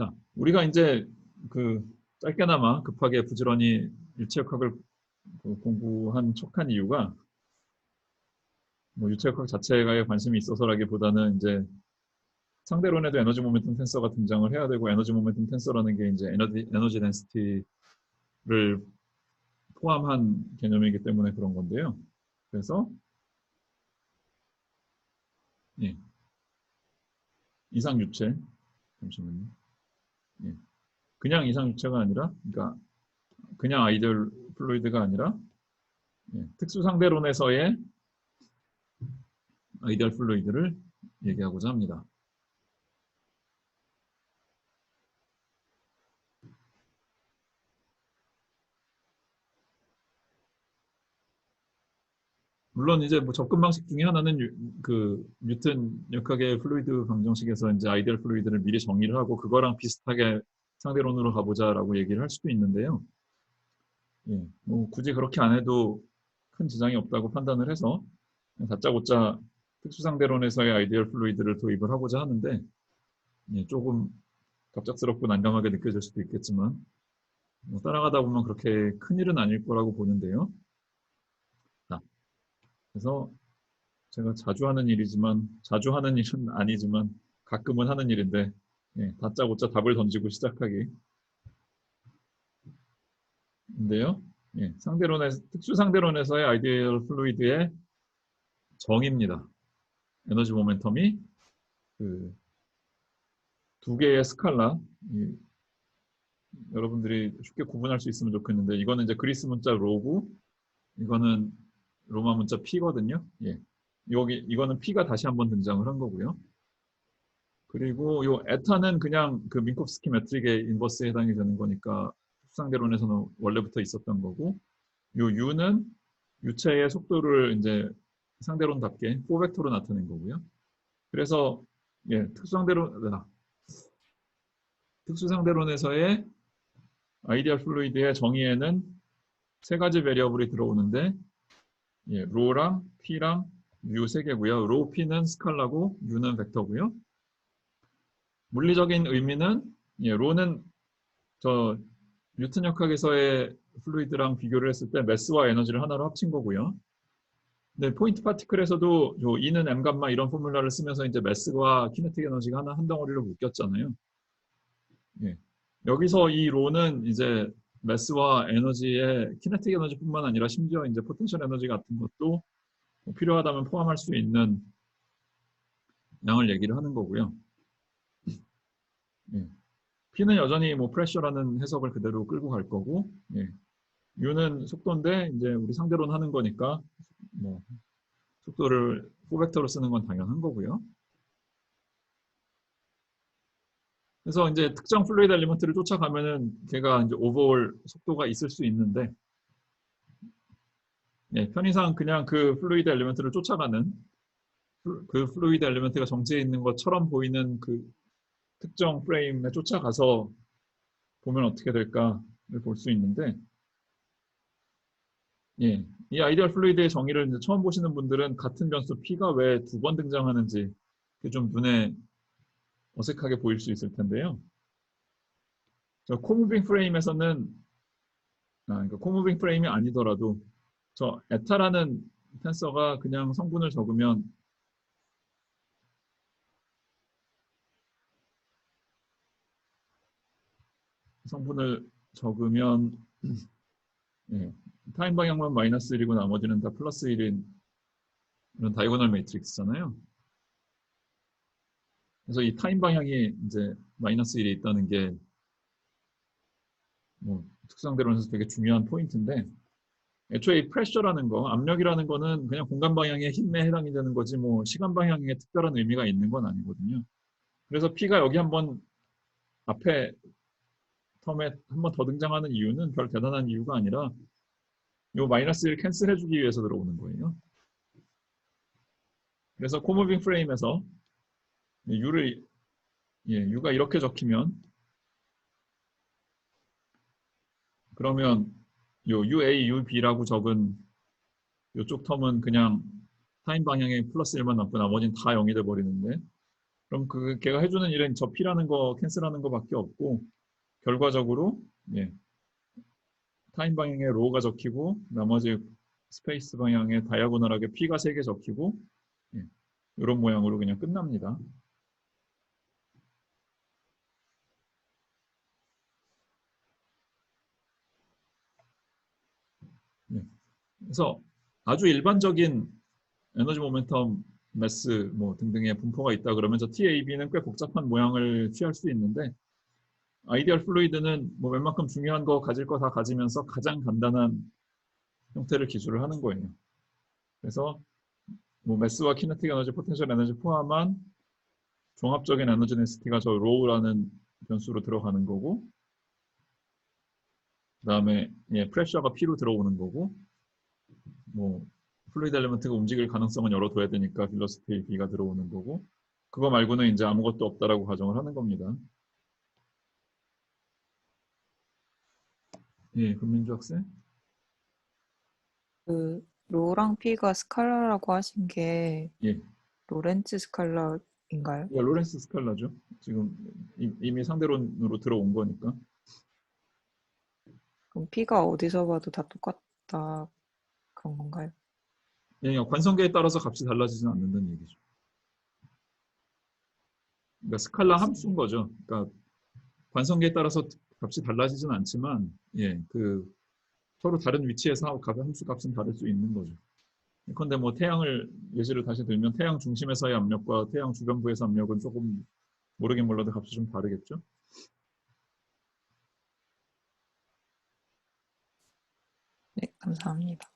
자, 우리가 이제 그 짧게나마 급하게 부지런히 유체역학을 그 공부한 척한 이유가 뭐 유체역학 자체에 관심이 있어서라기보다는 이제 상대론에도 에너지 모멘텀 텐서가 등장을 해야 되고 에너지 모멘텀 텐서라는 게 이제 에너지 에너지 덴시티를 포함한 개념이기 때문에 그런 건데요. 그래서 예. 이상 유체 잠시만요. 예. 그냥 이상 유체가 아니라 그러니까 그냥 아이디얼 플루이드가 아니라 예. 특수 상대론에서의 아이디얼 플루이드를 얘기하고자 합니다. 물론 이제 뭐 접근 방식 중에 하나는 유, 그 뉴턴 역학의 플루이드 방정식에서 이제 아이디얼 플루이드를 미리 정의를 하고 그거랑 비슷하게 상대론으로 가보자라고 얘기를 할 수도 있는데요. 예, 뭐 굳이 그렇게 안 해도 큰 지장이 없다고 판단을 해서 다짜고짜 특수상대론에서의 아이디얼 플루이드를 도입을 하고자 하는데 예, 조금 갑작스럽고 난감하게 느껴질 수도 있겠지만 뭐 따라가다 보면 그렇게 큰 일은 아닐 거라고 보는데요. 그래서 제가 자주 하는 일이지만 자주 하는 일은 아니지만 가끔은 하는 일인데 예, 다짜고짜 답을 던지고 시작하기 인데요. 예, 상대론의 특수 상대론에서의 아이디얼 플루이드의 정의입니다. 에너지 모멘텀이 그 두 개의 스칼라 이, 여러분들이 쉽게 구분할 수 있으면 좋겠는데 이거는 이제 그리스 문자 로고 이거는 로마 문자 P거든요. 예. 여기 이거는 P가 다시 한번 등장을 한 거고요. 그리고 요 에타는 그냥 그 민콥스키 매트릭의 인버스에 해당이 되는 거니까 수상대론에서는 원래부터 있었던 거고 요 U는 유체의 속도를 이제 상대론답게 4벡터로 나타낸 거고요. 그래서 예, 특수상대론 아, 특수상대론에서의 아이디얼 플루이드의 정의에는 세 가지 베리어블이 들어오는데 예, 로랑 P랑 U 세 개고요. 로 P는 스칼라고 U는 벡터고요. 물리적인 의미는 예, 로는 저 뉴턴 역학에서의 플루이드랑 비교를 했을 때 매스와 에너지를 하나로 합친 거고요. 근데 포인트 파티클에서도 요 E는 M 감마 이런 포뮬라를 쓰면서 이제 매스와 키네틱 에너지가 하나 한 덩어리로 묶였잖아요. 예. 여기서 이 로는 이제 매스와 에너지의 키네틱 에너지뿐만 아니라 심지어 이제 포텐셜 에너지 같은 것도 뭐 필요하다면 포함할 수 있는 양을 얘기를 하는 거고요. 예. P는 여전히 뭐 프레셔라는 해석을 그대로 끌고 갈 거고, 예. U는 속도인데 이제 우리 상대로는 하는 거니까 뭐 속도를 4벡터로 쓰는 건 당연한 거고요. 그래서 이제 특정 플루이드 엘리먼트를 쫓아가면은 걔가 이제 오버올 속도가 있을 수 있는데 예, 편의상 그냥 그 플루이드 엘리먼트를 쫓아가는 그 플루이드 엘리먼트가 정지해 있는 것처럼 보이는 그 특정 프레임에 쫓아가서 보면 어떻게 될까를 볼 수 있는데 예, 이 아이디얼 플루이드의 정의를 처음 보시는 분들은 같은 변수 P가 왜 두 번 등장하는지 좀 눈에 어색하게 보일 수 있을 텐데요. 저 코무빙 프레임에서는 아, 그러니까 코무빙 프레임이 아니더라도 저 에타라는 텐서가 그냥 성분을 적으면 성분을 적으면 예, 타임 방향만 마이너스 1이고 나머지는 다 플러스 1인 이런 다이고널 매트릭스잖아요. 그래서 이 타임 방향이 이제 마이너스 1이 있다는 게 뭐 특성대론에서 되게 중요한 포인트인데 애초에 이 프레셔라는 거, 압력이라는 거는 그냥 공간 방향의 힘에 해당이 되는 거지 뭐 시간 방향에 특별한 의미가 있는 건 아니거든요. 그래서 P가 여기 한번 앞에 텀에 한 번 더 등장하는 이유는 별 대단한 이유가 아니라 이 마이너스 1 캔슬해주기 위해서 들어오는 거예요. 그래서 코무빙 프레임에서 U를 예, U가 이렇게 적히면 그러면 요 UA, UB라고 적은 이쪽 텀은 그냥 타임 방향에 플러스 1만 남고 나머지는 다 0이 돼 버리는데 그럼 그 걔가 해주는 일은 저 P라는 거 캔슬하는 거밖에 없고 결과적으로 예, 타임 방향에 로우가 적히고 나머지 스페이스 방향에 다이아고널하게 P가 3개 적히고 예, 이런 모양으로 그냥 끝납니다. 예, 그래서 아주 일반적인 에너지 모멘텀 매스 뭐 등등의 분포가 있다 그러면 저 TAB는 꽤 복잡한 모양을 취할 수 있는데 아이디얼 플루이드는 뭐 웬만큼 중요한 거 가질 거 다 가지면서 가장 간단한 형태를 기술을 하는 거예요. 그래서 뭐 매스와 키네틱 에너지, 포텐셜 에너지 포함한 종합적인 에너지 덴시티가 저 로우라는 변수로 들어가는 거고 그 다음에 예, 프레셔가 P로 들어오는 거고 뭐 플루이드 엘리먼트가 움직일 가능성은 열어둬야 되니까 빌러스티 B가 들어오는 거고 그거 말고는 이제 아무것도 없다라고 가정을 하는 겁니다. 예, 금민주 학생. 그 로랑 P가 스칼라라고 하신 게 예. 로렌츠 스칼라인가요? 예, 로렌스 스칼라죠. 지금 이- 이미 상대론으로 들어온 거니까. 그럼 P가 어디서 봐도 다 똑같다 그런 건가요? 예, 관성계에 따라서 값이 달라지지는 않는다는 얘기죠. 그러니까 스칼라 함수인 거죠. 그러니까 관성계에 따라서 값이 달라지진 않지만, 예, 그 서로 다른 위치에서 값, 함수 값은 다를 수 있는 거죠. 그런데 뭐 태양을 예시를 다시 들면 태양 중심에서의 압력과 태양 주변부에서 압력은 조금 모르긴 몰라도 값이 좀 다르겠죠. 네, 감사합니다.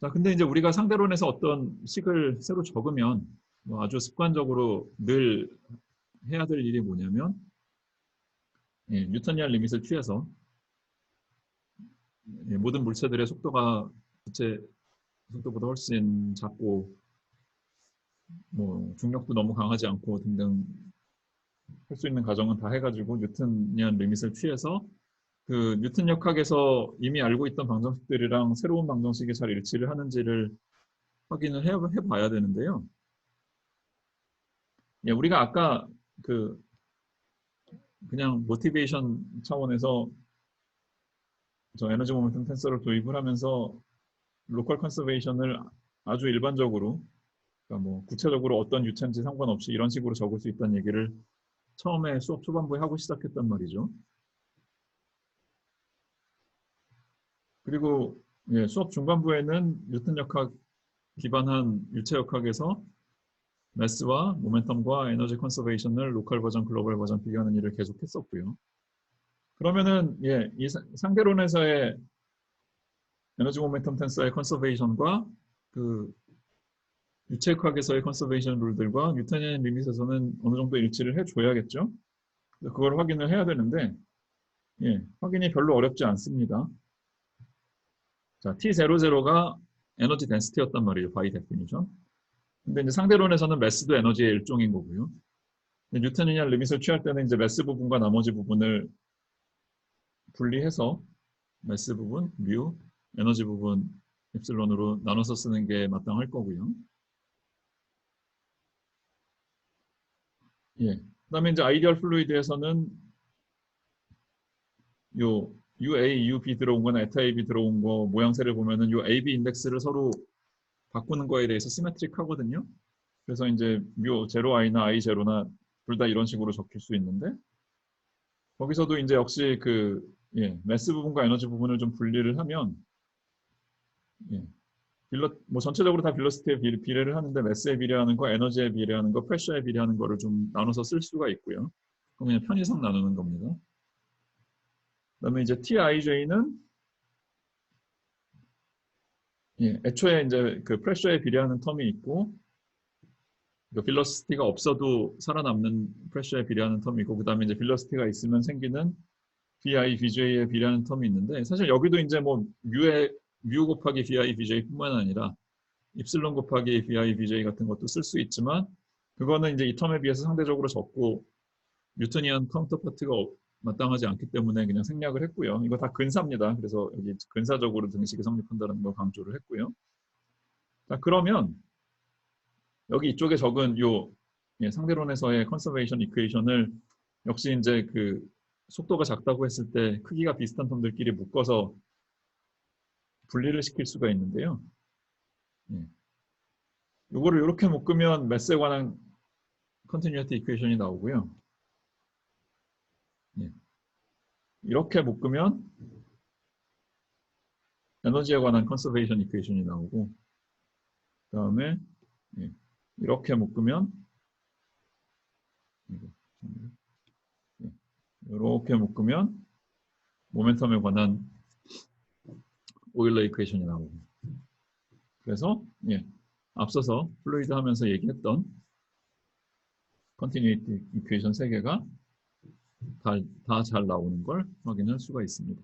자, 근데 이제 우리가 상대론에서 어떤 식을 새로 적으면 뭐 아주 습관적으로 늘 해야 될 일이 뭐냐면 예, 뉴턴이한 리밋을 취해서 예, 모든 물체들의 속도가 부채 속도보다 훨씬 작고 뭐 중력도 너무 강하지 않고 등등 할 수 있는 가정은 다 해가지고 뉴턴이한 리밋을 취해서 그 뉴턴 역학에서 이미 알고 있던 방정식들이랑 새로운 방정식이 잘 일치를 하는지를 확인을 해, 해봐야 되는데요. 예, 우리가 아까 그 그냥 모티베이션 차원에서 저 에너지 모멘텀 텐서를 도입을 하면서 로컬 컨서베이션을 아주 일반적으로 그러니까 뭐 구체적으로 어떤 유체인지 상관없이 이런 식으로 적을 수 있다는 얘기를 처음에 수업 초반부에 하고 시작했단 말이죠. 그리고 예, 수업 중반부에는 뉴턴 역학 기반한 유체 역학에서 매스와 모멘텀과 에너지 컨서베이션을 로컬 버전, 글로벌 버전 비교하는 일을 계속했었고요. 그러면은 예, 이 사- 상대론에서의 에너지 모멘텀 텐서의 컨서베이션과 그 유체 역학에서의 컨서베이션 룰들과 뉴턴의 리밋에서는 어느 정도 일치를 해줘야겠죠. 그걸 확인을 해야 되는데 예, 확인이 별로 어렵지 않습니다. 자, T00가 에너지 덴시티였단 말이에요. 바이 데피니션. 근데 이제 상대론에서는 매스도 에너지의 일종인 거고요. 뉴턴이냐 리밋을 취할 때는 이제 매스 부분과 나머지 부분을 분리해서 매스 부분, 뮤, 에너지 부분, 입실론으로 나눠서 쓰는 게 마땅할 거고요. 예. 그다음에 이제 아이디얼 플루이드에서는 요 UA, UB 들어온 거나 에타 AB 들어온 거 모양새를 보면은 요 AB 인덱스를 서로 바꾸는 거에 대해서 시메트릭 하거든요. 그래서 이제 묘 0i나 i 0나 둘 다 이런 식으로 적힐 수 있는데 거기서도 이제 역시 그 예, 매스 부분과 에너지 부분을 좀 분리를 하면 예, 빌러 뭐 전체적으로 다 빌러스티에 비, 비례를 하는데 매스에 비례하는 거, 에너지에 비례하는 거, 프레셔에 비례하는 거를 좀 나눠서 쓸 수가 있고요. 그럼 그냥 편의상 나누는 겁니다. 그다음에 이제 TIJ는 예, 애초에 이제 그 프레셔에 비례하는 텀이 있고 그 빌러시티가 없어도 살아남는 프레셔에 비례하는 텀이 있고 그다음에 이제 빌러시티가 있으면 생기는 VI, VJ에 비례하는 텀이 있는데 사실 여기도 이제 뭐 뮤에 뮤 곱하기 VI, VJ뿐만 아니라 입실론 곱하기 VI, VJ 같은 것도 쓸 수 있지만 그거는 이제 이 텀에 비해서 상대적으로 적고 뉴턴이안 카운터파트가 없- 마땅하지 않기 때문에 그냥 생략을 했고요. 이거 다 근사입니다. 그래서 여기 근사적으로 등식이 성립한다는 걸 강조를 했고요. 자, 그러면 여기 이쪽에 적은 요 예, 상대론에서의 컨서베이션 이퀘이션을 역시 이제 그 속도가 작다고 했을 때 크기가 비슷한 텀들끼리 묶어서 분리를 시킬 수가 있는데요. 예. 요거를 이렇게 묶으면 매스에 관한 컨티뉴어티 이퀘이션이 나오고요. 예. 이렇게 묶으면 에너지에 관한 컨서베이션 이퀘이션이 나오고 그 다음에 예. 이렇게 묶으면 예. 이렇게 묶으면 모멘텀에 관한 오일러 이퀘이션이 나오고 그래서 예. 앞서서 플루이드 하면서 얘기했던 컨티뉴이티 이퀘이션 세 개가 다 잘 나오는 걸 확인할 수가 있습니다.